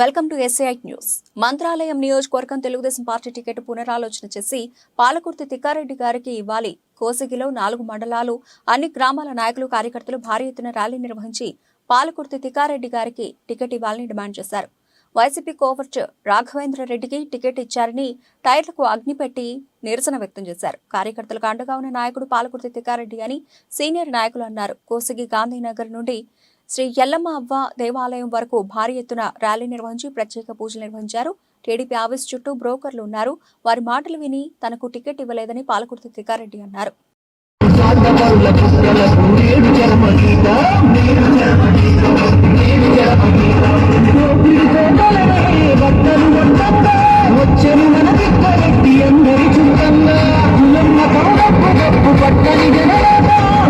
Welcome to SI news Mantralayam నియోజకవర్గం Telugu Desam party ticket పునరాలోచన చేసి పాలకుర్తి తిక్కారెడ్డి గారికి ఇవ్వాలి. కోసిగిలో నాలుగు మండలాలు అన్ని గ్రామాల నాయకులు కార్యకర్తలు భారీ ఎత్తున ర్యాలీ నిర్వహించి పాలకుర్తి తిక్కారెడ్డి గారికి టికెట్ ఇవ్వాలని డిమాండ్ చేశారు. వైసీపీ కోవర్ట్ రాఘవేంద్ర రెడ్డికి టికెట్ ఇచ్చారని టైర్లకు అగ్ని పెట్టి నిరసన వ్యక్తం చేశారు. కార్యకర్తలకు అండగా ఉన్న నాయకుడు పాలకుర్తి తిక్కారెడ్డి అని సీనియర్ నాయకులు అన్నారు. కోసిగి గాంధీనగర్ నుండి శ్రీ ఎల్లమ్మ అవ్వ దేవాలయం వరకు భారీ ఎత్తున ర్యాలీ నిర్వహించి ప్రత్యేక పూజలు నిర్వహించారు. టీడీపీ ఆఫీస్ చుట్టూ బ్రోకర్లు ఉన్నారు. వారి మాటలు విని తనకు టికెట్ ఇవ్వలేదని పాలకుర్తి తికారెడ్డి అన్నారు.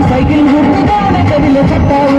సైకిల్ గుర్తుగానే కదిలే చట్టాలు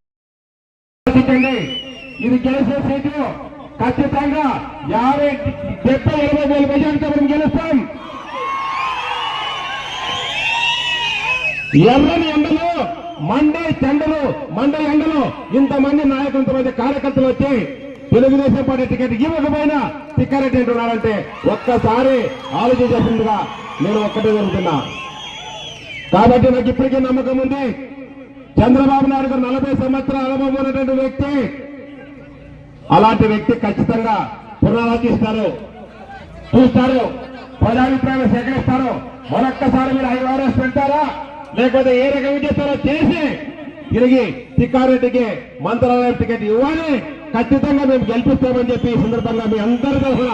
టికెట్ ఇది గెలిచే సీటు ఖచ్చితంగా యాభై డెబ్బై ఇరవై వేల మెజార్టీతో మనం గెలుస్తాం. ఎర్రని ఎండలు మండే చెండలు మండే ఎండలు ఇంతమంది నాయకులు ఇంతమంది కార్యకర్తలు వచ్చి తెలుగుదేశం పార్టీ టికెట్ ఇవ్వకపోయినా టిక్కారెడ్డి అంటున్నారంటే ఒక్కసారి ఆలోచించేసిందిగా నేను ఒక్కటే జరుగుతున్నా కాబట్టి నాకు ఇప్పటికే నమ్మకం ఉంది. చంద్రబాబు నాయుడు గారు నలభై సంవత్సరాల అనుభవం ఉన్నటువంటి వ్యక్తి. అలాంటి వ్యక్తి ఖచ్చితంగా పునరాలోచిస్తారు. చూస్తారు. ప్రజాభిప్రాయాలు సేకరిస్తారు. మరొక్కసారి మీరు ఐదు వారాలు పెడతారా లేకపోతే ఏ రకంగా చేస్తారో చేసి తిరిగి తిక్కారెడ్డికి మంత్రాలయం టికెట్ ఇవ్వాలి. ఖచ్చితంగా మేము గెలిపిస్తామని చెప్పి ఈ సందర్భంగా మీ అందరి తరఫున